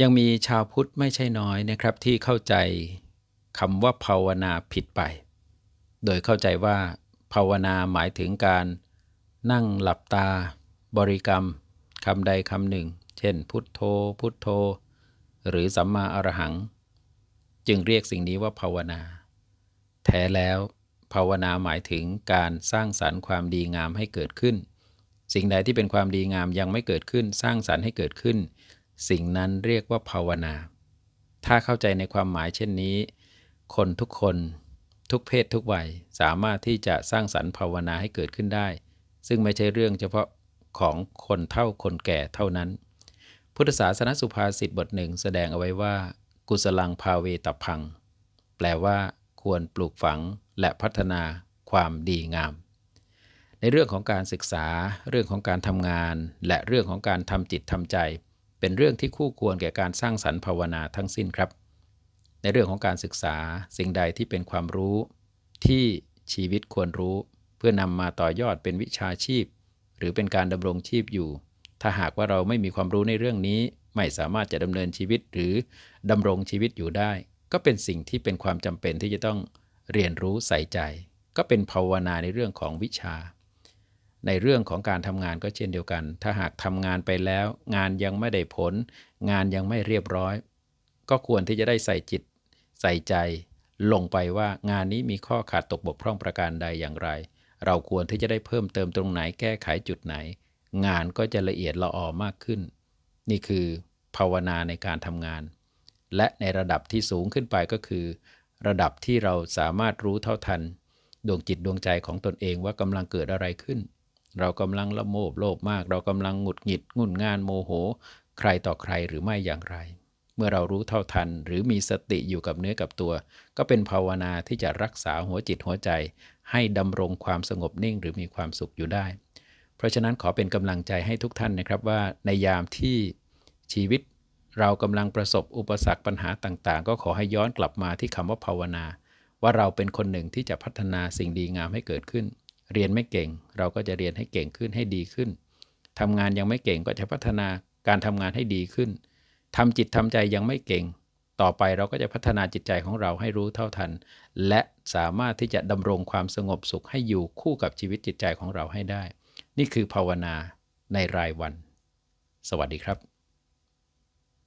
ยังมีชาวพุทธไม่ใช่น้อยนะครับ ที่เข้าใจคำว่าภาวนาผิดไป โดยเข้าใจว่าภาวนาหมายถึงการนั่งหลับตา บริกรรมคำใดคำหนึ่ง เช่น พุทโธ พุทโธ หรือสัมมาอรหัง จึงเรียกสิ่งนี้ว่าภาวนา แท้แล้วภาวนาหมายถึงการสร้างสรรค์ความดีงามให้เกิดขึ้น สิ่งใดที่เป็นความดีงามยังไม่เกิดขึ้น สร้างสรรค์ให้เกิดขึ้น สิ่งนั้นเรียกว่าภาวนา ถ้าเข้าใจในความหมายเช่นนี้ คนทุกคนทุกเพศทุกวัยสามารถที่จะสร้างสรรค์ภาวนาให้เกิดขึ้นได้ ซึ่งไม่ใช่เรื่องเฉพาะของคนเท่าคนแก่เท่านั้น พุทธศาสนสุภาษิตบทหนึ่งแสดงเอาไว้ว่า กุศลังภาเวตพัง แปลว่า ควรปลูกฝังและพัฒนาความดีงาม ในเรื่องของการศึกษา เรื่องของการทำงาน และเรื่องของการทำจิตทำใจ เป็นเรื่องที่คู่ควรแก่การสร้างสรรค์ภาวนาทั้งสิ้นครับ ในเรื่องของการศึกษาสิ่งใดที่เป็นความรู้ ที่ชีวิตควรรู้ เพื่อนำมาต่อยอดเป็นวิชาชีพ หรือเป็นการดำรงชีพอยู่ ถ้าหากว่าเราไม่มีความรู้ในเรื่องนี้ ไม่สามารถจะดำเนินชีวิตหรือดำรงชีวิตอยู่ได้ ก็เป็นสิ่งที่เป็นความจำเป็นที่จะต้องเรียนรู้ใส่ใจ ก็เป็นภาวนาในเรื่องของวิชา ในเรื่องของการทำงานก็เช่นเดียวกัน ถ้าหากทำงานไปแล้ว งานยังไม่ได้ผล งานยังไม่เรียบร้อย ก็ควรที่จะได้ใส่จิต ใส่ใจ ลงไปว่างานนี้มีข้อขาดตกบกพร่องประการใดอย่างไร เราควรที่จะได้เพิ่มเติมตรงไหนแก้ไขจุดไหน งานก็จะละเอียดละออมากขึ้น นี่คือภาวนาในการทำงาน และในระดับที่สูงขึ้นไปก็คือ ระดับที่เราสามารถรู้เท่าทัน ดวงจิตดวงใจของตนเองว่ากำลังเกิดอะไรขึ้น เรากำลังละโมบโลภมาก เรากำลังหงุดหงิดงุ่นงานโมโห ใครต่อใครหรือไม่อย่างไร เมื่อเรารู้เท่าทัน หรือมีสติอยู่กับเนื้อกับตัว ก็เป็นภาวนาที่จะรักษาหัวจิตหัวใจ ให้ดำรงความสงบนิ่งหรือมีความสุขอยู่ได้ เพราะฉะนั้นขอเป็นกำลังใจให้ทุกท่านนะครับว่าในยามที่ชีวิตเรากำลังประสบอุปสรรคปัญหาต่าง ๆ ก็ขอให้ย้อนกลับมาที่คำว่าภาวนา ว่าเราเป็นคนหนึ่งที่จะพัฒนาสิ่งดีงามให้เกิดขึ้น เรียนไม่เก่ง เราก็จะเรียนให้เก่งขึ้นให้ดีขึ้นทำงานยังไม่เก่งก็จะพัฒนาการทำงานให้ดีขึ้นทำจิตทำใจยังไม่เก่ง ต่อไปเราก็จะพัฒนาจิตใจของเราให้รู้เท่าทัน และสามารถที่จะดำรงความสงบสุขให้อยู่คู่กับชีวิตจิตใจของเราให้ได้ นี่คือภาวนาในรายวัน สวัสดีครับ